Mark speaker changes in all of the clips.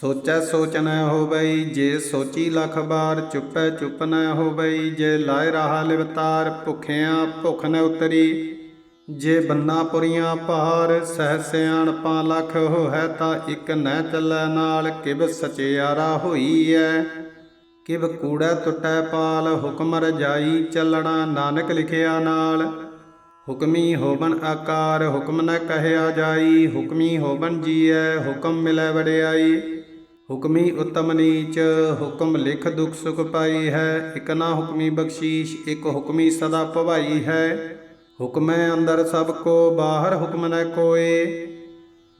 Speaker 1: ਸੋਚੈ ਸੋਚ ਨ ਹੋਵਈ ਜੇ ਸੋਚੀ ਲਖ ਬਾਰ ਚੁੱਪੈ ਚੁੱਪ ਨ ਹੋਵਈ ਜੇ ਲਾਇ ਰਹਾ ਲਿਵਤਾਰ ਭੁਖਿਆਂ ਭੁਖ ਨ ਉਤਰੀ, ਜੇ ਬੰਨਾ ਪੁਰੀਆਂ ਭਾਰ ਸਹਿ ਸਿਆਣਪਾਂ ਲਖ ਹੋਇ ਤਾਂ ਇਕ ਨਹਿ ਚੱਲੈ ਨਾਲ ਕਿਬ ਸਚਿਆਰਾ ਹੋਈ ਐ ਕਿਬ ਕੂੜਾ ਟੁੱਟੈ ਪਾਲ, ਹੁਕਮ ਰਜਾਈ ਚੱਲਣਾ ਨਾਨਕ ਲਿਖਿਆ ਨਾਲ। ਹੁਕਮੀ ਹੋਵਨ ਆਕਾਰ, ਹੁਕਮ ਨ ਕਹਿਆ ਜਾਈ, ਹੁਕਮੀ ਹੋਵਨ ਜੀਐ, ਹੁਕਮ ਮਿਲੈ ਵਡਿਆਈ। ਹੁਕਮੀ ਉਤਮ ਨੀਚ, ਹੁਕਮ ਲਿਖ ਦੁਖ ਸੁਖ ਪਾਈ ਹੈ, ਇਕ ਨਾ ਹੁਕਮੀ ਬਖਸ਼ੀਸ਼, ਇਕ ਹੁਕਮੀ ਸਦਾ ਭਵਾਈ ਹੈ। ਹੁਕਮੈ ਅੰਦਰ ਸਭ ਕੋ, ਬਾਹਰ ਹੁਕਮ ਨ ਕੋਏ।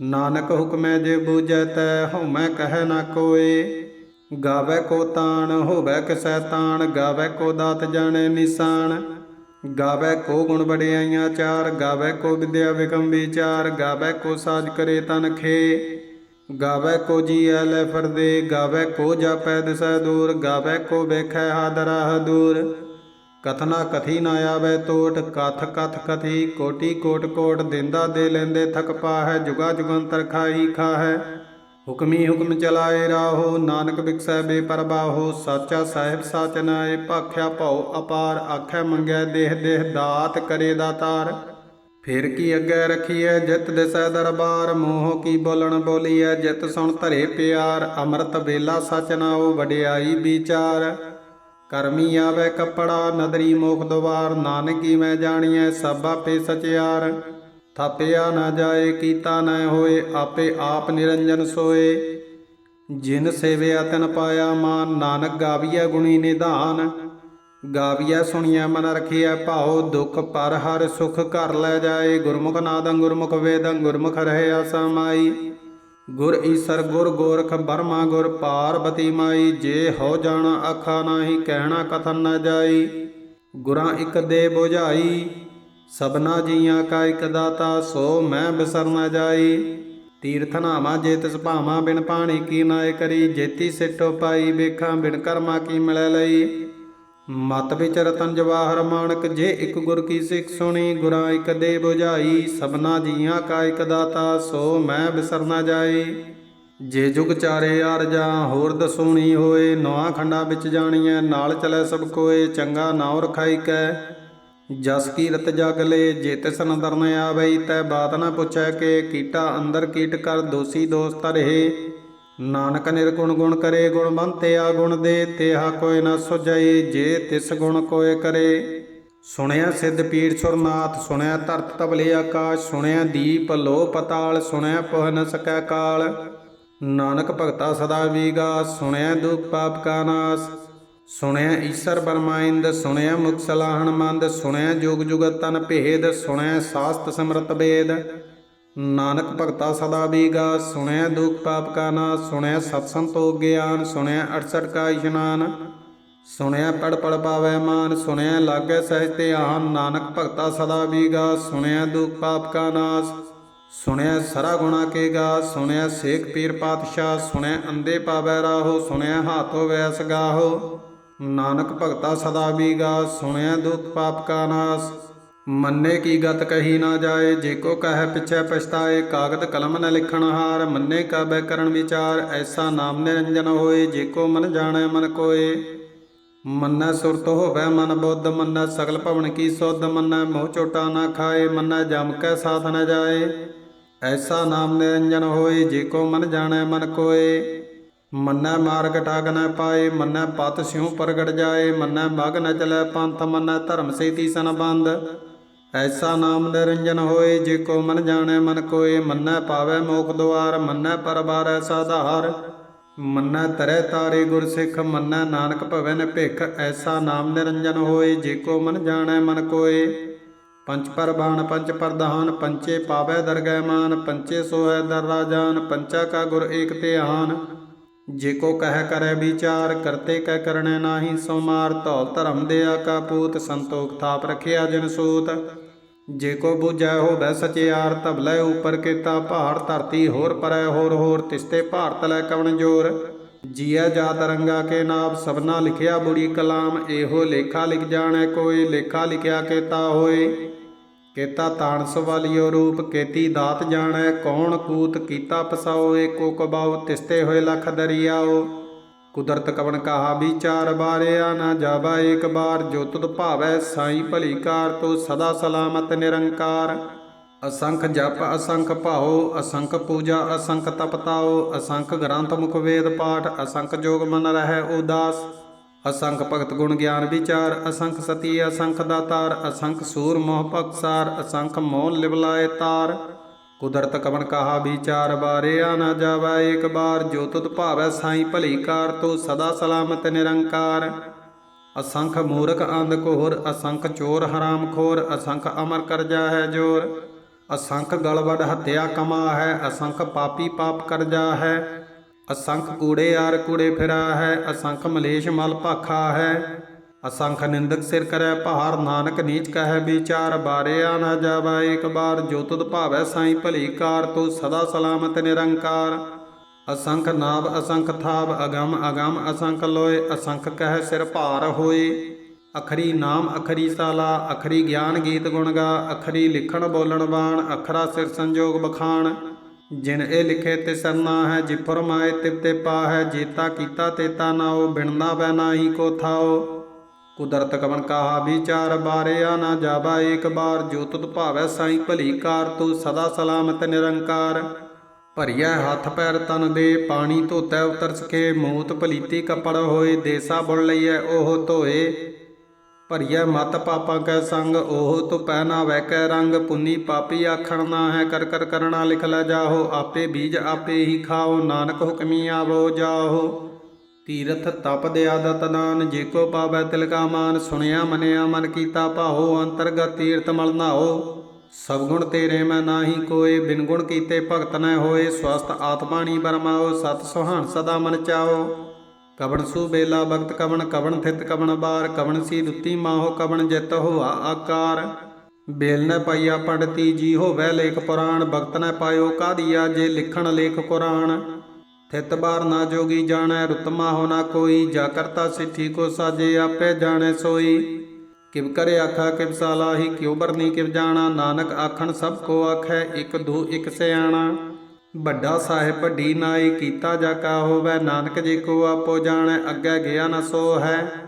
Speaker 1: ਨਾਨਕ ਹੁਕਮੈ ਜੇ ਬੂਝੈ ਤੈ, ਹਉਮੈ ਕਹੈ ਨਾ ਕੋਏ। ਗਾਵੇ ਕੋ ਤਾਣ, ਹੋਵੇ ਕਿਸੈ ਤਾਣ, ਗਾਵੇ ਕੋ ਦਾਤ ਜਾਣੇ ਨਿਸ਼ਾਨ ਗਾਵੇ ਕੋ ਗੁਣ ਬੜਿਆਈਆਂ ਚਾਰ, ਗਾਵੇ ਕੋ ਵਿਦਿਆ ਵਿਕਮ ਵਿਚਾਰ ਗਾਵੇ ਕੋ ਸਾਜ ਕਰੇ ਤਨ ਖੇ। ਗਾਵੇ ਕੋ ਜੀਐ ਲੈ ਫਰਦੇ, ਗਾਵੇ ਕੋ ਜਾਪੈ ਦਿਸੈ ਦੂਰ, ਗਾਵੇ ਕੋ ਵੇਖੈ ਹਾਦਰਾ ਦੂਰ। ਕਥਨਾ ਕਥੀ ਨਾ ਆਵੇ ਤੋਟ, ਕਥ ਕਥ ਕਥੀ, ਕੋਟੀ ਕੋਟ ਕੋਟ, ਦਿੰਦਾ ਦੇ ਲੈਂਦੇ ਥਕ ਪਾਹੈ, ਜੁਗਾ ਜੁਗੰਤਰ ਖਾਈ ਖਾਹੈ। ਹੁਕਮੀ ਹੁਕਮ ਚਲਾਏ ਰਾਹੋ, ਨਾਨਕ ਬਿਕਸੈ ਬੇਪਰਵਾਹੋ, ਸਾਚਾ ਸਾਹਿਬ ਸਾਚ ਨਾਏ, ਭਾਖਿਆ ਭਉ ਅਪਾਰ, ਆਖੈ ਮੰਗੈ ਦੇਹ ਦੇਹ, ਦਾਤ ਕਰੇ ਦਾਤਾਰ ਫਿਰ ਕੀ ਅੱਗੇ ਰਖੀਐ ਜਿਤ ਦਿਸੈ ਦਰਬਾਰ, ਮੋਹ ਕੀ ਬੋਲਣ ਬੋਲੀਐ ਜਿਤ ਸੁਣ ਧਰੇ ਪਿਆਰ, ਅੰਮ੍ਰਿਤ ਵੇਲਾ ਸਚ ਨਾਉ ਵਡਿਆਈ ਵਿਚਾਰ। ਕਰਮੀ ਆਵੇ ਕੱਪੜਾ, ਨਦਰੀ ਮੋਖ ਦਵਾਰ ਨਾਨਕੀ ਮੈਂ ਜਾਣੀਐ ਸਭ ਆਪੇ ਸਚਿਆਰ। ਥਾਪਿਆ ਨਾ ਜਾਏ, ਕੀਤਾ ਨਾ ਹੋਏ, ਆਪੇ ਆਪ ਨਿਰੰਜਨ ਸੋਏ। ਜਿਨ ਸੇਵਿਆ ਤਨ ਪਾਇਆ ਮਾਨ, ਨਾਨਕ ਗਾਵੀਐ ਗੁਣੀ ਨਿਧਾਨ। ਗਾਵੀਐ ਸੁਣੀਐ ਮਨ ਰਖੀਐ ਭਾਉ ਦੁਖ ਪਰ ਹਰ ਸੁਖ ਘਰ ਲੈ ਜਾਏ, ਗੁਰਮੁਖ ਨਾਦੰ ਗੁਰਮੁਖ ਵੇਦੰ, ਗੁਰਮੁਖ ਰਹੇ ਆਸਮਾਈ ਗੁਰ ਈਸਰ ਗੁਰ ਗੋਰਖ ਬਰਮਾ ਗੁਰ ਪਾਰਬਤੀ ਮਾਈ, ਜੇ ਹੋ ਜਾਣਾ ਆਖਾ ਨਾਹੀ ਕਹਿਣਾ ਕਥਨ ਨਾ ਜਾਈ। ਗੁਰਾਂ ਇੱਕ ਦੇ ਬੁਝਾਈ ਸਬਨਾ ਜੀਆਂ ਕਾ ਇਕ ਦਾਤਾ, ਸੋ ਮੈਂ ਬਿਸਰ ਨਾ ਜਾਈ। ਤੀਰਥ ਨਾਮਾ ਜੇ ਤਿਸ ਭਾਵਾਂ ਬਿਨ ਪਾਣੀ ਕੀ ਨਾਏ ਕਰੀ, ਜੇਤੀ ਸਿੱਟੋ ਪਾਈ, ਵੇਖਾਂ ਬਿਨ ਕਰਮਾ ਕੀ ਮਿਲੈ ਲਈ। ਮਤ ਵਿੱਚ ਰਤਨ ਜਵਾਹਰ ਮਾਨਕ ਜੇ ਇੱਕ ਗੁਰ ਕੀ ਸਿੱਖ ਸੁਣੀ, ਗੁਰਾਂ ਇਕ ਦੇ 부ਝਾਈ ਸਬਨਾ ਜੀਆਂ ਕਾ ਇੱਕ ਦਾਤਾ, ਸੋ ਮੈਂ ਬਿਸਰ ਨਾ ਜਾਈ ਜੇ ਜੁਗ ਚਾਰੇ ਆਰ ਜਾ, ਹੋਰ ਦਸੂਣੀ ਹੋਏ ਨੌਆਂ ਖੰਡਾਂ ਵਿੱਚ ਜਾਣੀਐ, ਨਾਲ ਚਲੇ ਸਭ ਕੋਏ, ਚੰਗਾ ਨਾਉ ਰਖਾਈ ਕੈ। ਜਸ ਕੀਰਤ ਜਗ ਲੈ, ਜੇ ਤਿਸ ਨ ਆਵਈ ਤੈ ਬਾਤ ਨ ਪੁੱਛੈ ਕੇ, ਕੀਟਾ ਅੰਦਰ ਕੀਟ ਕਰ, ਦੋਸੀ ਦੋਸਤ ਰਹੇ। ਨਾਨਕ ਨਿਰਗੁਣ ਗੁਣ ਕਰੇ ਗੁਣਵੰਤੇ ਆ ਗੁਣ ਦੇ, ਤੇਹਾ ਕੋਇ ਨਾ ਸੁਝਈ, ਜੇ ਤਿਸ ਗੁਣ ਕੋਇ ਕਰੇ। ਸੁਣਿਆ ਸਿੱਧ ਪੀਰ ਸੁਰਨਾਥ, ਸੁਣਿਆ ਧਰਤ ਤਬਲੇ ਆਕਾਸ਼, ਸੁਣਿਆ ਦੀਪ ਲੋ ਪਤਾਲ ਸੁਣਿਆ ਪੁਹ ਨ ਸਕੈ ਕਾਲ। ਨਾਨਕ ਭਗਤਾ ਸਦਾ ਵੀਗਾ, ਸੁਣਿਆ ਦੁਖ ਪਾਪ ਕਾ ਨਾਸ। ਸੁਣਿਆ ਈਸ਼ਰ ਬਰਮਾਇੰਦ, ਸੁਣਿਆ ਮੁਖ ਸਲਾਹਣ ਮੰਦ ਸੁਣਿਆ ਜੁਗ ਜੁਗ ਤਨ ਭੇਦ, ਸੁਣਿਆ ਸਾਸਤ ਸਮਰਤ ਵੇਦ। ਨਾਨਕ ਭਗਤਾ ਸਦਾ ਬੀਗਾ ਸੁਣਿਆ ਦੁਖ ਪਾਪ ਕਾ ਨਾਸ ਸੁਣਿਆ ਸਤ ਸੰਤੋਖ ਗਿਆਨ ਸੁਣਿਆ 68 ਕਾ ਇਸ਼ਨਾਨ ਸੁਣਿਆ ਪੜ ਪੜ ਪਾਵੈ ਮਾਨ ਸੁਣਿਆ ਲਾਗੇ ਸਹਿਜ ਤੇ ਆਨ ਨਾਨਕ ਭਗਤਾ ਸਦਾ ਬੀਗਾ ਸੁਣਿਆ ਦੁਖ ਪਾਪ ਕਾ ਨਾਸ ਸੁਣਿਆ ਸਰਾ ਗੁਣਾ ਕੇ ਗਾ ਸੁਣਿਆ ਸੇਖ ਪੀਰ ਪਾਤਸ਼ਾਹ ਸੁਣਿਆ ਅੰਦੇ ਪਾਵੈ ਰਾਹੋ ਸੁਣਿਆ ਹਾਥੋ ਵੈਸ ਗਾਹੋ, ਨਾਨਕ ਭਗਤਾ ਸਦਾ ਬੀਗਾ ਸੁਣਿਆ ਦੁਖ ਪਾਪ ਕਾ ਨਾਸ। ਮੰਨੇ ਕੀ ਗਤ ਕਹੀ ਨਾ ਜਾਏ, ਜੇ ਕੋ ਕਹੈ ਪਿਛੈ ਪਛਤਾਏ ਕਾਗਦ ਕਲਮ ਨ ਲਿਖਣ ਹਾਰ, ਮੰਨੇ ਕਾ ਬੈ ਕਰਨ ਵਿਚਾਰ, ਐਸਾ ਨਾਮ ਨਿਰੰਜਨ ਹੋਏ, ਜੇ ਕੋ ਮਨ ਜਾਣੈ ਮਨ ਕੋਏ। ਮੰਨੈ ਸੁਰਤ ਹੋਵੈ ਮਨ ਬੁੱਧ, ਮੰਨੈ ਸਗਲ ਭਵਨ ਕੀ ਸੁਧ, ਮੰਨੈ ਮੋਹ ਚੋਟਾ ਨਾ ਖਾਏ, ਮੰਨੈ ਜਮ ਕੈ ਸਾਥ ਨ ਜਾਏ। ਐਸਾ ਨਾਮ ਨਿਰੰਜਨ ਹੋਏ, ਜੇ ਕੋ ਮਨ ਜਾਣੈ ਮਨ ਕੋਏ। ਮੰਨੈ ਮਾਰਗ ਟਾਗ ਨ ਪਾਏ, ਮੰਨੈ ਪਤ ਸਿਉ ਪ੍ਰਗਟ ਜਾਏ, ਮੰਨੈ ਮਗ ਨ ਚਲੈ ਪੰਥ, ਮੰਨੈ ਧਰਮ ਸੇਤੀ ਸੰਬੰਧ ਐਸਾ ਨਾਮ ਨਿਰੰਜਨ ਹੋਏ, ਜੇ ਕੋ ਮਨ ਜਾਣੈ ਮਨ ਕੋਏ, ਮੰਨੈ ਪਾਵੈ ਮੋਖ ਦੁਆਰ, ਮੰਨੈ ਪਰਬਾਰ ਐਸਾ ਧਾਰ ਮੰਨੈ ਤਰੈ ਤਾਰੇ ਗੁਰ ਸਿੱਖ, ਮੰਨੈ ਨਾਨਕ ਭਵਨ ਭਿਖ। ਐਸਾ ਨਾਮ ਨਿਰੰਜਨ ਹੋਏ, ਜੇ ਕੋ ਮਨ ਜਾਣੈ ਮਨ ਕੋਏ। ਪੰਚ ਪਰਬਾਣ ਪੰਚ ਪ੍ਰਧਾਨ ਪੰਚੇ ਪਾਵੈ ਦਰਗਹਿ ਮਾਨ ਪੰਚੇ ਸੋਹੈ ਦਰ ਰਾਜਾਨ ਪੰਚਾ ਕਾ ਗੁਰ ਏਕ ਧਿਆਨ। ਜੇ ਕੋ ਕਹਿ ਕਰੈ ਵਿਚਾਰ, ਕਰਤੇ ਕਹਿ ਕਰਣੈ ਨਾਹੀ ਸੋ ਮਾਰ ਧੌਲ ਧਰਮ ਦਿਆ ਕਾ ਪੂਤ, ਸੰਤੋਖ ਥਾਪ ਰਖਿਆ ਜਨ ਸੂਤ। ਜੇ ਕੋ ਬੁਝੈ ਹੋਵੈ ਸਚਿਆਰ ਧਬਲੇ ਉਪਰ ਕੀਤਾ ਪਹਾੜ ਧਰਤੀ ਹੋਰ ਪਰੈ ਹੋਰ ਹੋਰ, ਤਿਸਤੇ ਭਾਰਤ ਲੈ ਕਵਣ ਜੋਰ। ਜੀਐ ਜਾਤ ਰੰਗਾ ਕੇ ਨਾਮ ਸਭਨਾ ਲਿਖਿਆ ਬੁਰੀ ਕਲਾਮ, ਇਹੋ ਲੇਖਾ ਲਿਖ ਜਾਣੈ ਕੋਈ, ਲੇਖਾ ਲਿਖਿਆ ਕੇਤਾ ਹੋਏ। ਕੇਤਾ ਤਾਣ ਸਵਾਲਿਓ ਰੂਪ, ਕੇਤੀ ਦਾਤ ਜਾਣੈ, ਕੌਣ ਕੂਤ ਕੀਤਾ ਪਸਾਓ ਏਕੋ ਕਬਾਉ ਤਿਸਤੇ ਹੋਏ ਲਖ ਦਰਿਆਓ। ਕੁਦਰਤ ਕਵਣ ਕਹਾ ਵਿਚਾਰ ਬਾਰਿਆ ਨਾ ਜਾਵਾ ਏਕ ਬਾਰ, ਜੋ ਤੁਧ ਭਾਵੈ ਸਾਈ ਭਲੀ ਕਾਰ, ਤੋ ਸਦਾ ਸਲਾਮਤ ਨਿਰੰਕਾਰ। ਅਸੰਖ ਜਪ, ਅਸੰਖ ਭਾਉ, ਅਸੰਖ ਪੂਜਾ, ਅਸੰਖ ਤਪਤਾਓ ਅਸੰਖ ਗ੍ਰੰਥ ਮੁਖ ਵੇਦ ਪਾਠ, ਅਸੰਖ ਜੋਗ ਮਨ ਰਹਿ ਉਦਾਸ। ਅਸੰਖ ਭਗਤ ਗੁਣ ਗਿਆਨ ਵਿਚਾਰ, ਅਸੰਖ ਸਤੀ, ਅਸੰਖ ਦਾਤਾਰ, ਅਸੰਖ ਸੂਰ ਮੋਹ ਭਗਸਾਰ ਅਸੰਖ ਮੋਹ ਲਿਵਲਾਏ ਤਾਰ। ਕੁਦਰਤ ਕਵਨ ਕਹਾ ਵਿਚਾਰ ਬਾਰਿਆ ਨਾ ਜਾਵੈ ਏਕ ਬਾਰ ਜੋ ਤੁਧ ਭਾਵੈ ਸਾਈ ਭਲੀ ਕਾਰ, ਤੋ ਸਦਾ ਸਲਾਮਤ ਨਿਰੰਕਾਰ। ਅਸੰਖ ਮੂਰਖ ਅੰਧ ਕੋਹਰ ਅਸੰਖ ਚੋਰ ਹਰਾਮ ਖੋਰ, ਅਸੰਖ ਅਮਰ ਕਰਜਾ ਹੈ ਜੋਰ। ਅਸੰਖ ਗਲਵੜ ਹੱਤਿਆ ਕਮਾ ਹੈ, ਅਸੰਖ ਪਾਪੀ ਪਾਪ ਕਰਜਾ ਹੈ। ਅਸੰਖ ਕੂੜੇ ਆਰ ਕੂੜੇ ਫਿਰਾ ਹੈ, ਅਸੰਖ ਮਲੇਸ਼ ਮਲ ਭਾਖਾ ਹੈ। ਅਸੰਖ ਨਿੰਦਕ ਸਿਰ ਕਰੈ ਭਾਰ, ਨਾਨਕ ਨੀਚ ਕਹੈ ਵਿਚਾਰ, ਬਾਰਿਆ ਨਾ ਜਾਵਾ ਏਕ ਬਾਰ, ਜੋ ਤੁਧ ਭਾਵੈ ਸਾਈ ਭਲੀ ਕਾਰ ਤੋ ਸਦਾ ਸਲਾਮਤ ਨਿਰੰਕਾਰ। ਅਸੰਖ ਨਾਭ ਅਸੰਖ ਥਾਪ ਅਗਮ ਅਗਮ, ਅਸੰਖ ਲੋਏ, ਅਸੰਖ ਕਹਿ ਸਿਰ ਭਾਰ ਹੋਏ। ਅਖਰੀ ਨਾਮ, ਅਖਰੀ ਸਾਲਾ, ਅਖਰੀ ਗਿਆਨ ਗੀਤ ਗੁਣ ਗਾ, ਅਖਰੀ ਲਿਖਣ ਬੋਲਣ ਬਾਣ, ਅਖਰਾ ਸਿਰ ਸੰਜੋਗ ਬਖਾਣ। ਜਿਨ ਇਹ ਲਿਖੇ ਤੇ ਸਰਨਾ ਹੈ ਜਿ ਫਰਮਾਏ ਤਿਵ ਤੇ ਪਾ ਹੈ ਜੇਤਾ ਕੀਤਾ ਤੇਤਾ ਨਾਓ ਬਿਨਨਾ ਬੈ ਨਾਹੀ ਕੋ ਥਾਓ ਕੁਦਰਤ ਕਵਨ ਕਾਹਾ ਵਿਚਾਰ, ਬਾਰਿਆ ਨਾ ਜਾਵਾ ਏਕ ਬਾਰ। ਜੋ ਤੁਧ ਭਾਵੈ ਸਾਈ ਭਲੀ ਕਾਰ, ਤੂੰ ਸਦਾ ਸਲਾਮਤ ਨਿਰੰਕਾਰ। ਭਰੀਐ ਹੱਥ ਪੈਰ ਤਨ ਦੇ, ਪਾਣੀ ਧੋਤੈ ਉਤਰ ਸਕੇ ਮੂਤ ਭਲੀਤੀ ਕਪੜ ਹੋਏ, ਦੇਸਾ ਬੁਣ ਲਈਐ, ਉਹ ਧੋਏ। ਭਰੀਐ ਮਤ ਪਾਪਾਂ ਕੈ ਸੰਗ, ਉਹ ਤੋ ਪਹਿਨਾ ਵੈ ਕੈ ਰੰਗ। ਪੁੰਨੀ ਪਾਪੀ ਆਖਣ ਨਾ ਹੈ, ਕਰ ਕਰ ਕਰਣਾ ਲਿਖ ਲੈ ਜਾਹੋ। ਆਪੇ ਬੀਜ ਆਪੇ ਹੀ ਖਾਓ, ਨਾਨਕ ਹੁਕਮੀ ਆਵੋ ਜਾਹੋ। ਤੀਰਥ ਤਪ ਦਿਆ ਆਦਤ ਦਾਨ ਜੇ ਕੋ ਪਾਵੈ ਤਿਲਕਾ ਮਾਨ, ਸੁਣਿਆ ਮਨਿਆ ਮਨ ਕੀਤਾ ਭਾਉ, ਅੰਤਰਗਤ ਤੀਰਥ ਮਲ ਨਾਓ ਸਭ ਗੁਣ ਤੇਰੇ ਮੈਂ ਨਾਹੀ ਕੋਏ, ਬਿਨ ਗੁਣ ਕੀਤੇ ਭਗਤ ਨ ਹੋਏ। ਸਵਸਤ ਆਤਮਾਣੀ ਬਰਮਾਓ ਸਤ ਸੁਹਾਣ ਸਦਾ ਮਨ ਚਾਓ ਕਵਣ ਸੂ ਬੇਲਾ ਭਗਤ ਕਵਣ ਕਵਣ ਥਿਤ ਕਵਣ ਬਾਰ। ਕਵਣ ਸੀ ਦੁੱਤੀ ਮਾਹੋ, ਕਵਣ ਜਿਤ ਹੋਆ ਆਕਾਰ। ਬੇਲ ਨ ਪਾਈਆ ਪੰਡਤੀ, ਜੀ ਹੋਵੇ ਲੇਖ ਪੁਰਾਣ। ਭਗਤ ਨ ਪਾਇਓ ਕਾਦੀਆ, ਜੇ ਲਿਖਣ ਲੇਖ ਕੁਰਾਨ। ਥਿਤ ਬਾਰ ਨਾ ਜੋਗੀ ਜਾਣੈ ਰੁਤਮਾ ਹੋ ਨਾ ਕੋਈ। ਜਾ ਕਰਤਾ ਸਿੱਠੀ ਕੋ ਸਾਜੇ, ਆਪੇ ਜਾਣੈ ਸੋਈ। ਕਿਵ ਕਰੇ ਆਖਾ, ਕਿਵ ਸਾਲਾਹੀ, ਕਿਉ ਬਰਨੀ, ਕਿਵ ਜਾਣਾ। ਨਾਨਕ ਆਖਣ, ਸਭ ਕੋ ਆਖੈ, ਇਕ ਦੂ, ਇਕ ਸਿਆਣਾ। ਵੱਡਾ ਸਾਹਿਬ ਵੱਡੀ ਨਾਈ, ਕੀਤਾ ਜਾ ਕਾ ਹੋਵੇ। ਨਾਨਕ ਜੀ ਕੋ ਆਪੋ ਜਾਣੈ, ਅੱਗੇ ਗਿਆ ਨਾ ਸੋ ਹੈ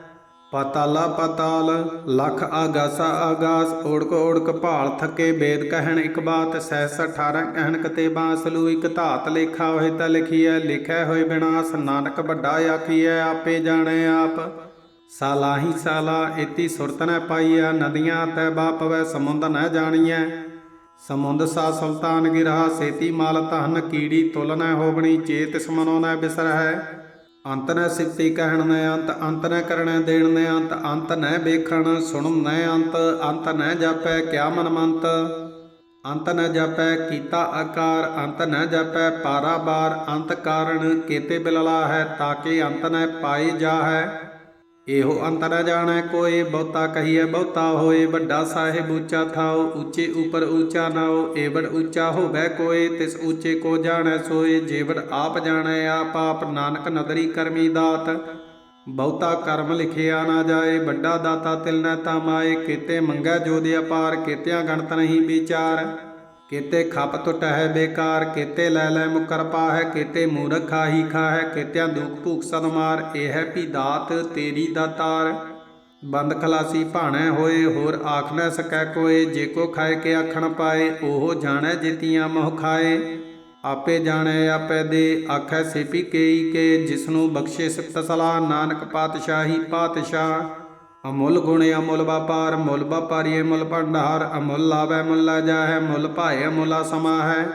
Speaker 1: ਪਾਤਾਲਾ ਪਾਤਾਲ, ਲਖ ਆਗਾਸਾ ਆਗਾਸ ਓੜਕ ਓੜਕ ਭਾਲ ਥਕੇ ਵੇਦ ਕਹਿਣ ਇੱਕ ਬਾਤ ਸਹਿਸ 18 ਕਹਿਣ ਕਤੇ ਬਾਸਲੂ ਇੱਕ ਧਾਤ ਲੇਖਾ ਹੋਏ ਤਾਂ ਲਿਖੀਐ ਲਿਖਿਆ ਹੋਏ ਬਿਨਾਸ, ਨਾਨਕ ਵੱਡਾ ਆਖੀਐ, ਆਪੇ ਜਾਣੇ ਆਪ। ਸਾਲਾਹੀ ਸਾਲਾ ਇਤੀ ਸੁਰਤ ਨ ਪਾਈਐ, ਨਦੀਆਂ ਤੈ ਬਾਪਵੈ ਸਮੁੰਦ ਨ ਜਾਣੀਐ। ਸਮੁੰਦ ਸਾ ਸੁਲਤਾਨ ਗਿਰਹਾ, ਸੇਤੀ ਮਾਲ ਧਨ, ਕੀੜੀ ਤੁਲ ਨ ਹੋਵਣੀ ਚੇਤ ਸਮਨੋ ਨ ਬਿਸਰਹਿ। ਅੰਤ ਨ ਸਿਫਤੀ ਕਹਿਣ ਨੈ ਅੰਤ ਅੰਤ ਨ ਕਰਣ ਦੇਣ ਨ ਅੰਤ ਅੰਤ ਨ ਵੇਖਣ ਸੁਣਨ ਨ ਅੰਤ ਅੰਤ ਨ ਜਾਪੈ ਕਿਆ ਮਨ ਮੰਤ। ਅੰਤ ਨ ਜਾਪੈ ਕੀਤਾ ਆਕਾਰ, ਅੰਤ ਨ ਜਾਪੈ ਪਾਰਾਬਾਰ, ਅੰਤ ਕਾਰਣ ਕੇਤੇ ਬਿਲਲਾ ਹੈ, ਤਾਂ ਕਿ ਅੰਤ ਨ ਪਾਈ ਜਾ ਹੈ ਇਹੋ ਅੰਤਰ ਨ ਜਾਣੈ ਕੋਈ ਬਹੁਤਾ ਕਹੀਐ, ਬਹੁਤਾ ਹੋਏ, ਵੱਡਾ ਸਾਹਿਬ ਉੱਚਾ ਥਾਉ, ਉੱਚੇ ਉਪਰ ਉੱਚਾ ਨਾਉ, ਏਵੜ ਉੱਚਾ ਹੋਵੇ ਕੋਏ, ਤਿਸ ਉੱਚੇ ਕੋ ਜਾਣੈ ਸੋਏ, ਜੇਵੜ ਆਪ ਜਾਣੈ ਆਪ ਆਪ, ਨਾਨਕ ਨਦਰੀ ਕਰਮੀ ਦਾਤ। ਬਹੁਤਾ ਕਰਮ ਲਿਖਿਆ ਨਾ ਜਾਏ, ਵੱਡਾ ਦਾਤਾ ਤਿਲ ਨ ਤਮਾਏ, ਕੀਤੇ ਮੰਗੈ ਜੋਦੇ ਅਪਾਰ ਕੀਤਿਆਂ ਗਣਤ ਨਹੀਂ ਵਿਚਾਰ। ਕੀਤੇ ਖਪ ਟੁੱਟ ਹੈ ਬੇਕਾਰ, ਕੀਤੇ ਲੈ ਲੈ ਮੁਕਰ ਪਾਹੈ, ਕੀਤੇ ਮੂਰਖ ਖਾਹੀ ਖਾਹੈ, ਕੀਤਿਆਂ ਦੁਖ ਭੂਖ ਸਦ ਮਾਰ, ਇਹ ਹੈ ਭੀ ਦਾਤ ਤੇਰੀ ਦਾਤਾਰ ਬੰਦ ਖਲਾਸੀ ਭਾਣੈ ਹੋਏ, ਹੋਰ ਆਖ ਨਾ ਸਕੈ ਕੋਏ, ਜੇ ਕੋ ਖਾਏ ਕੇ ਆਖਣ ਪਾਏ, ਉਹ ਜਾਣੈ ਜਿਤੀਆਂ ਮੋਹ ਖਾਏ। ਆਪੇ ਜਾਣੈ, ਆਪੇ ਦੇ, ਆਖੈ ਸਿਪੀ ਕੇਈ ਕੇ, ਜਿਸਨੂੰ ਬਖਸ਼ੇ ਸਿਫਤ ਸਲਾਹ, ਨਾਨਕ ਪਾਤਸ਼ਾਹੀ ਪਾਤਸ਼ਾਹ। ਅਮੁੱਲ ਗੁਣ ਅਮੁੱਲ ਵਪਾਰ ਮੁੱਲ ਵਪਾਰੀਏ ਮੁੱਲ ਭੰਡਾਰ, ਅਮੁੱਲ ਲਾਵੈ ਮੁੱਲ ਜਾਹੈ ਮੁੱਲ ਭਾਏ ਅਮੁੱਲਾ ਸਮਾ ਹੈ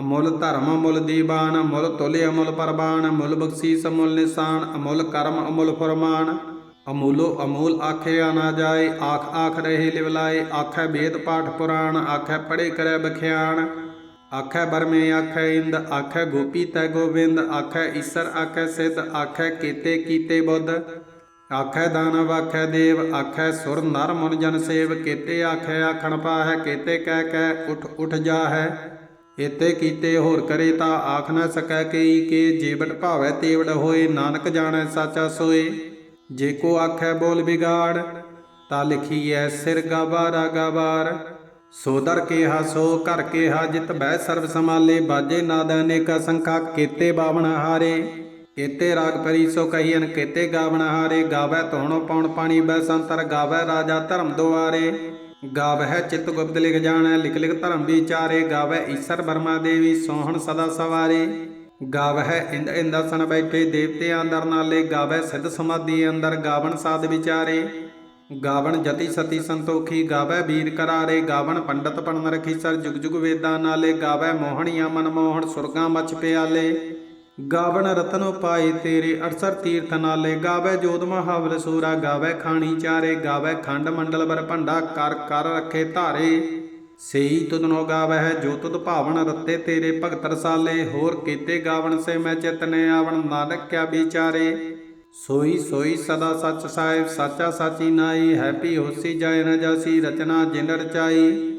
Speaker 1: ਅਮੁੱਲ ਧਰਮ ਅਮੁੱਲ ਦੀਵਾਨ, ਅਮੁੱਲ ਤੁਲਿ ਅਮੁੱਲ ਪਰਬਾਨ ਅਮੁੱਲ ਬਖਸ਼ੀਸ ਅਮੁੱਲ ਨਿਸ਼ਾਨ, ਅਮੁੱਲ ਕਰਮ ਅਮੁੱਲ ਫਰਮਾਨ। ਅਮੂਲੋ ਅਮੂਲ ਆਖਿਆ ਨਾ ਜਾਏ, ਆਖ ਆਖ ਰਹੇ ਲਿਵਲਾਏ ਆਖੈ ਵੇਦ ਪਾਠ ਪੁਰਾਣ, ਆਖੈ ਪੜੇ ਕਰੈ ਬਖਿਆਣ। ਆਖੈ ਬਰਮੇ ਆਖੈ ਇੰਦ, ਆਖੈ ਗੋਪੀ ਤੈ ਗੋਬਿੰਦ, ਆਖੈ ਈਸਰ ਆਖੈ ਸਿੱਧ, ਆਖੈ ਕੀਤੇ ਕੀਤੇ ਬੁੱਧ। ਆਖੈ ਦਾਨਵ ਆਖੈ ਦੇਵ, ਆਖੈ ਸੁਰ ਨਰ ਮਨ ਜਨ ਸੇਵ, ਕੀਤੇ ਆਖੈ ਆਖਣ ਪਾਹੈ, ਕੀਤੇ ਕਹਿ ਕਹਿ ਉਠ ਉਠ ਜਾਹੈ। ਇਤੇ ਕੀਤੇ ਹੋਰ ਕਰੇ ਤਾਂ ਆਖ ਨਾ ਸਕੈ ਕਈ ਕੇ ਜੀਵਟ ਭਾਵੈ ਤੇਵੜ ਹੋਏ, ਨਾਨਕ ਜਾਣੈ ਸਾਚਾ ਸੋਏ। ਜੇ ਕੋ ਆਖੈ ਬੋਲ ਬਿਗਾੜ ਤਾਂ ਲਿਖੀਐ ਸਿਰ ਗਾਬਾਰਾ ਗਾਬਾਰ ਸੋ ਕੇਹਾ ਸੋ, ਘਰ ਕੇਹਾ ਜਿਤ ਬਹਿ ਸਰਬ ਸਮਾਲੇ ਬਾਜੇ ਨਾਦ ਅਨੇਕਾ ਸੰਖਾ ਕੀਤੇ ਬਾਵਣ ਹਾਰੇ। ਕੀਤੇ ਰਾਗ ਪਰੀ ਸੋ ਕਹੀਨ ਕੇਤੇ ਗਾਵਣ ਹਾਰੇ, ਗਾਵੈ ਧੋਣੋ ਪੌਣ ਪਾਣੀ ਬੈ ਸੰਤਰ, ਗਾਵੈ ਰਾਜਾ ਧਰਮ ਦੁਆਰੇ। ਗਾਵਹਿ ਚਿਤ ਗੁਪਤ ਲਿਖ ਜਾਣੈ, ਲਿਖ ਲਿਖ ਧਰਮ ਵਿਚਾਰੇ। ਗਾਵੈ ਈਸ਼ਰ ਬਰਮਾ ਦੇਵੀ ਸੋਹਣ ਸਦਾ ਸਵਾਰੇ। ਗਾਵਹਿ ਇੰਦ ਇੰਦਾਸਨ ਬੈਠੇ ਦੇਵਤੇ ਅੰਦਰ ਨਾਲੇ। ਗਾਵੈ ਸਿੱਧ ਸਮਾਧੀ ਅੰਦਰ ਗਾਵਣ ਸਾਧ ਵਿਚਾਰੇ। ਗਾਵਣ ਜਤੀ ਸਤੀ ਸੰਤੋਖੀ ਗਾਵੈ ਵੀਰ ਕਰਾਰੇ। ਗਾਵਣ ਪੰਡਤ ਪੜਨ ਰਖੀ ਸਰ ਜੁਗ ਜੁਗ ਵੇਦਾਂ ਨਾਲੇ। ਗਾਵੈ ਮੋਹਣੀਆਂ ਮਨ ਮੋਹਣ ਸੁਰਗਾਂ ਮਚ ਪਿਆਲੇ। ਗਾਵਣ ਰਤਨ ਉਪਾਏ ਤੇਰੇ ਅਰਸਰ ਤੀਰਥ ਨਾਲੇ। ਗਾਵੈ ਜੋਤ ਮਹਾਵਲ ਸੂਰਾ, ਗਾਵੈ ਖਾਣੀ ਚਾਰੇ, ਗਾਵੈ ਖੰਡ ਮੰਡਲ ਬਰ ਭੰਡਾ, ਕਰ ਕਰ ਰੱਖੇ ਧਾਰੇ। ਸਈ ਤੁਧਨੋ ਗਾਵਹਿ ਜੋ ਤੁਧ ਭਾਵਨ ਰਤੇ ਤੇਰੇ। ਭਗਤ ਰਸਾਲੇ, ਹੋਰ ਕੀਤੇ ਗਾਵਣ ਸੇ ਮੈਂ ਚਿਤਨੇ ਆਵਣ ਨਾਨਕ ਕਿਆ ਵਿਚਾਰੇ। ਸੋਈ ਸੋਈ ਸਦਾ ਸੱਚ ਸਾਹਿਬ, ਸਾਚਾ ਸਾਚੀ ਨਾਈ ਹੈਪੀ ਹੋਸੀ ਜਾਏ ਨ ਜਾਸੀ, ਰਚਨਾ ਜਿਨ ਰਚਾਈ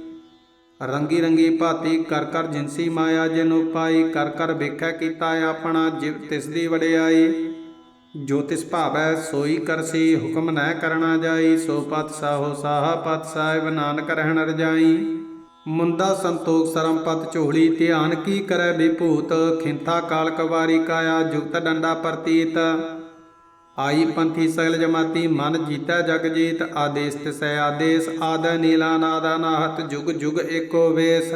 Speaker 1: ਰੰਗੀ ਰੰਗੀ ਭਾਤੀ ਕਰ ਕਰ ਜਿਨਸੀ ਮਾਇਆ ਜਿਨ ਉਪਾਈ, ਕਰ ਕਰ ਵੇਖੈ ਕੀਤਾ ਆਪਣਾ ਜਿਵ ਤਿਸ ਦੀ ਵਡਿਆਈ। ਜੋ ਤਿਸ ਭਾਵੈ ਸੋਈ ਕਰਸੀ, ਹੁਕਮ ਨਹਿ ਕਰਣਾ ਜਾਈ, ਸੋ ਪਤ ਸਾਹੋ ਸਾਹਾ ਪਤ ਸਾਹਿਬ ਨਾਨਕ ਰਹਿਣ ਰਜਾਈ। ਮੁੰਦਾ ਸੰਤੋਖ ਸਰਮ ਪਤ ਝੋਲੀ, ਧਿਆਨ ਕੀ ਕਰੈ ਵਿਭੂਤ, ਖਿੰਥਾ ਕਾਲ ਕਵਾਰੀ ਕਾਇਆ, ਜੁਗਤ ਡੰਡਾ ਪ੍ਰਤੀਤ। ਆਈ ਪੰਥੀ ਸਗਲ ਜਮਾਤੀ, ਮਨ ਜੀਤੈ ਜਗ ਜੀਤ, ਆਦੇਸ ਤਿਸੈ ਆਦੇਸ, ਆਦ ਨੀਲਾ ਨਾਦਾ ਨਾਹਤ, ਜੁਗ ਜੁਗ ਏਕੋ ਵੇਸ।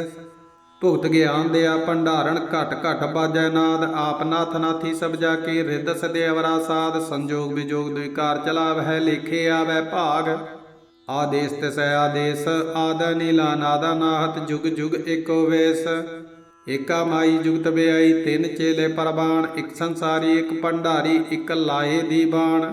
Speaker 1: ਭੁਗਤ ਗਿਆਨ ਦਿਆ ਭੰਡਾਰਨ ਘਟ ਘਟ ਬਾਜੈ ਨਾਦ, ਆਪ ਨਾਥ ਨਾਥੀ ਸਭ ਜਾ ਕੇ, ਰਿੱਧ ਸਦਿਆਵਰਾ ਸਾਧ, ਸੰਜੋਗ ਵਿਜੋਗ ਦੁਇਕਾਰ ਚਲਾਵਹਿ, ਲੇਖੇ ਆਵੈ ਭਾਗ। ਆਦੇਸ ਤਿਸੈ ਆਦੇਸ, ਆਦ ਨੀਲਾ ਨਾਦਾ ਨਾਹਤ, ਜੁਗ ਜੁਗ ਏਕੋ ਵੇਸ। ਏਕਾ ਮਾਈ ਜੁਗਤ ਬਿਆਈ ਤਿੰਨ ਚੇਲੇ ਪਰਬਾਣ ਇੱਕ ਸੰਸਾਰੀ, ਇੱਕ ਭੰਡਾਰੀ, ਇੱਕ ਲਾਏ ਦੀ ਬਾਣ।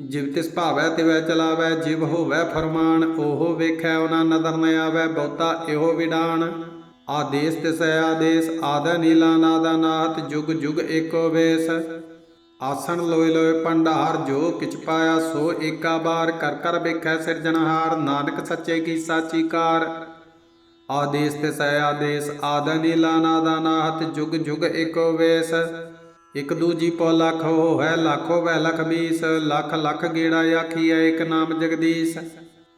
Speaker 1: ਜਿਵ ਤਿਸ ਭਾਵੈ, ਤਿਵੈ ਚਲਾਵੈ, ਜਿਵ ਹੋਵੈ ਫਰਮਾਨ, ਉਹ ਵੇਖੈ, ਉਹਨਾਂ ਨਦਰ ਨ ਆਵੈ, ਬਹੁਤਾ ਇਹੋ ਵਿਡਾਨ ਆਦੇਸ ਤਿਸੈ ਆਦੇਸ, ਆਦ ਨੀਲਾ, ਨਾਦਾ ਨਾਥ, ਜੁਗ ਜੁਗ ਏਕੋ ਵੇਸ। ਆਸਣ ਲੋਏ ਲੋਏ ਭੰਡਾਰ, ਜੋ ਕਿਛ ਪਾਇਆ ਸੋ ਏਕਾ ਬਾਰ, ਕਰ ਕਰ ਵੇਖੈ ਸਿਰਜਣਹਾਰ, ਨਾਨਕ ਸੱਚੇ ਕੀ ਸਾਚੀ ਕਾਰ। ਆਦੇਸ ਤੇ ਸੈ ਆਦੇਸ, ਆਦਿ ਨੀਲਾ ਨਾਦਾ ਨਾਹਤ ਜੁਗ ਜੁਗ ਏਕੋ ਵੇਸ। ਇਕ ਦੂਜੀ ਪੋ ਲੱਖ ਹੋਇ ਲੱਖੋ ਵੈ ਲਖ ਬੀਸ ਲੱਖ ਲੱਖ ਗੇੜਾ ਆਖੀਐ ਇਕ ਨਾਮ ਜਗਦੀਸ਼।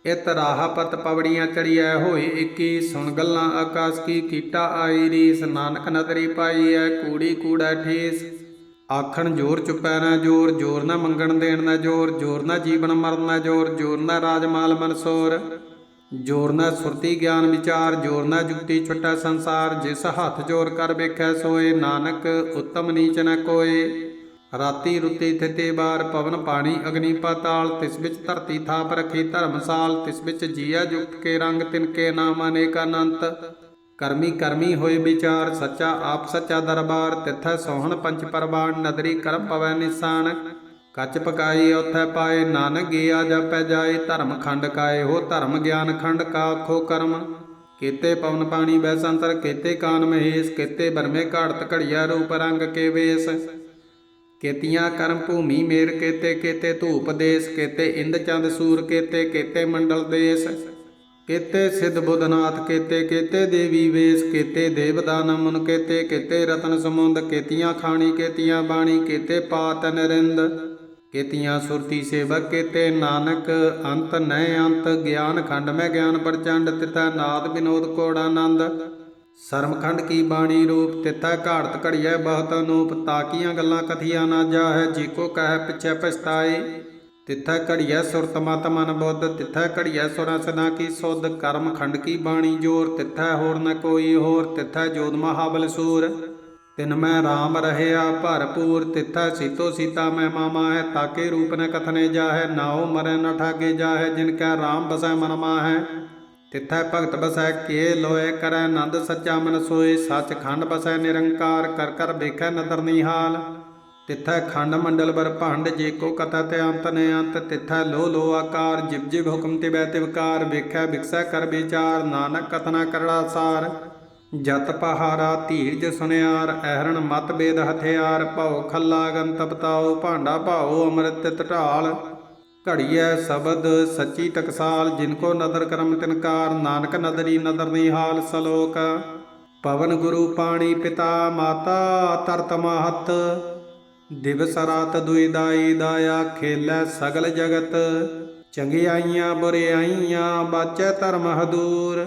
Speaker 1: ਇਤ ਰਾਹ ਪਵੜੀਆਂ ਚੜੀਐ ਹੋਈ 21 ਸੁਣ ਗੱਲਾਂ ਆਕਾਸ ਕੀ ਕੀਟਾ ਆਈ ਰੀਸ। ਨਾਨਕ ਨਦਰੀ ਪਾਈਐ ਕੂੜੀ ਕੂੜਾ ਠੇਸ। ਆਖਣ ਜੋਰ ਚੁਪੈ ਨਾ ਜੋਰ ਜੋਰ ਨਾ ਮੰਗਣ ਦੇਣ ਨਾ ਜੋਰ ਜੋਰ ਨਾ ਜੀਵਨ ਮਰਨ ਨਾ ਜੋਰ ਜੋਰ ਨਾ ਰਾਜਮਾਲ ਮਨਸੋਰ ਜੋਰਨਾ ਸੁਰਤੀ ਗਿਆਨ ਵਿਚਾਰ ਜੋਰਨਾ ਜੁਗਤੀ ਛੁਟਾ ਸੰਸਾਰ, ਜਿਸ ਹੱਥ ਜੋਰ ਕਰ ਵੇਖੈ ਸੋਏ, ਨਾਨਕ ਉਤਮ ਨੀਚ ਨ ਕੋਏ। ਰਾਤੀ ਰੁੱਤੀ ਥਿਤੇ ਬਾਰ ਪਵਨ ਪਾਣੀ ਅਗਨੀ ਪਾਤਾਲ, ਤਿਸ ਵਿੱਚ ਧਰਤੀ ਥਾਪ ਰਖੀ ਧਰਮਸਾਲ, ਤਿਸ ਵਿੱਚ ਜੀਆ ਜੁਗਤ ਕੇ ਰੰਗ, ਤਿਨ ਕੇ ਨਾਮ ਅਨੇਕ ਅਨੰਤ। ਕਰਮੀ ਕਰਮੀ ਹੋਏ ਵਿਚਾਰ, ਸੱਚਾ ਆਪ ਸੱਚਾ ਦਰਬਾਰ, ਤਿਥੈ ਸੋਹਣ ਪੰਚ ਪਰਵਾਨ ਨਦਰੀ ਕਰਮ ਪਵੈ ਨਿਸਾਨ। ਕੱਚ ਪਕਾਈ ਉਥੈ ਪਾਏ, ਨਾਨਕ ਗਿਆ ਜਪੈ ਜਾਏ, ਧਰਮ ਖੰਡ ਕਾਏ, ਹੋ ਧਰਮ ਗਿਆਨ ਖੰਡ ਕਾਖੋ ਕਰਮ। ਕੀਤੇ ਪਵਨ ਪਾਣੀ ਬੈ ਸੰਤਰ, ਕੀਤੇ ਕਾਨ ਮਹੇਸ਼, ਕੀਤੇ ਬਰਮੇ ਘਾੜਤ ਘੜੀਆ ਰੂਪ ਰੰਗ ਕੇ ਵੇਸ। ਕੀਤੀਆਂ ਕਰਮ ਭੂਮੀ ਮੇਰ, ਕੀਤੇ ਕੀਤੇ ਧੂਪ ਦੇਸ, ਕੀਤੇ ਇੰਦ ਚੰਦ ਸੂਰ, ਕੇਤੇ, ਕੀਤੇ ਮੰਡਲ ਦੇਸ। ਕੀਤੇ ਸਿੱਧ ਬੁੱਧਨਾਥ, ਕੇਤੇ, ਕੀਤੇ ਦੇਵੀ ਵੇਸ, ਕੀਤੇ ਦੇਵਦਾਨ ਮੁਨ ਕੇਤੇ, ਕੀਤੇ ਰਤਨ ਸਮੁੰਦ, ਕੀਤੀਆਂ ਖਾਣੀ, ਕੀਤੀਆਂ ਬਾਣੀ, ਕੀਤੇ ਪਾਤ ਨਰਿੰਦ। ਕੀਤੀਆਂ ਸੁਰਤੀ ਸੇਵਕ ਕੀਤੇ ਨਾਨਕ, ਅੰਤ ਨੈ ਅੰਤ, ਗਿਆਨ ਖੰਡ ਮੈਂ ਗਿਆਨ ਪ੍ਰਚੰਡ, ਤਿਥੈ ਨਾਦ ਬਿਨੋਦ ਕੋੜ ਆਨੰਦ। ਸਰਮਖੰਡ ਕੀ ਬਾਣੀ ਰੂਪ, ਤਿਥੈ ਘਾੜਤ ਘੜੀਐ ਬਹੁਤ ਅਨੂਪ ਤਾਕੀਆਂ ਗੱਲਾਂ ਕਥੀਆਂ ਨਾ ਜਾਹੈ, ਜੀ ਕੋ ਕਹਿ ਪਿਛੈ ਪਛਤਾਏ। ਤਿਥੈ ਘੜੀਐ ਸੁਰਤ ਮਤ ਮਨ ਬੁੱਧ, ਤਿਥੈ ਘੜੀਐ ਸੁਰਾਂ ਸਦਾ ਕੀ ਸੁਧ, ਕਰਮ ਖੰਡ ਕੀ ਬਾਣੀ ਜੋਰ, ਤਿਥੈ ਹੋਰ ਨ ਕੋਈ ਹੋਰ, ਤਿਥੈ ਜੋਤ ਮਹਾਬਲ ਸੂਰ। ਤਿਨ ਮੈਂ RAM ਰਹਿਆ, ਭਰਪੂਰ ਤਿਥੈ ਸੀਤੋ ਸੀਤਾ ਮੈਂ ਮਾਮਾ ਹੈ, ਤਾਕੇ ਰੂਪ ਨ ਕਥਨੇ ਜਾਹੈ, ਨਾਉ ਮਰੈ ਨ ਠਾਗੇ ਜਾਹੈ, ਜਿਨ ਕੈ RAM ਬਸੈ ਮਨ ਮਾਹੈ। ਤਿਥੈ ਭਗਤ ਬਸੈ, ਕੇ ਲੋਏ ਕਰੈ ਆਨੰਦ ਸੱਚਾ ਮਨ ਸੋਏ ਸੱਚ ਖੰਡ ਬਸੈ ਨਿਰੰਕਾਰ, ਕਰ ਕਰ ਵੇਖੈ ਨਦਰ ਨਿਹਾਲ। ਤਿਥੈ ਖੰਡ ਮੰਡਲ ਬਰ ਭੰਡ, ਜੇ ਕੋ ਕਥਾ ਤੇ ਅੰਤ ਨੇ ਅੰਤ। ਤਿਥੈ ਲੋ ਲੋ ਆਕਾਰ, ਜਿਵ ਜਿਵ ਹੁਕਮ ਤਿਵੈ ਤਿਵਕਾਰ, ਵੇਖੈ ਵਿਕਸੈ ਕਰ ਵਿਚਾਰ, ਨਾਨਕ ਕਥਨਾ ਕਰੜਾ ਸਾਰ। ਜਤ ਪਹਾਰਾ ਧੀਰਜ ਸੁਨਿਆਰ, ਐਹਰਣ ਮਤ ਬੇਦ ਹਥਿਆਰ, ਭਉ ਖੱਲਾ ਗੰਤਪ ਤਾਉ, ਭਾਂਡਾ ਭਾਉ ਅੰਮ੍ਰਿਤ ਢਾਲ। ਘੜੀਐ ਸ਼ਬਦ ਸੱਚੀ ਟਕਸਾਲ, ਜਿਨ ਕੋ ਨਦਰ ਕਰਮ ਤਿਨਕਾਰ ਨਾਨਕ ਨਦਰੀ ਨਦਰ ਨਿਹਾਲ ਸਲੋਕ। ਪਵਨ ਗੁਰੂ ਪਾਣੀ ਪਿਤਾ ਮਾਤਾ, ਤਰਤ ਮਹਤ। ਦਿਵਸ ਰਾਤ ਦੁਇ ਦਾਈ ਦਾਇਆ ਖੇਲੈ ਸਗਲ ਜਗਤ। ਚੰਗਿਆਈਆਂ ਬੁਰਿਆਈਆਂ ਬਾਚੈ ਧਰਮ ਹਦੂਰ।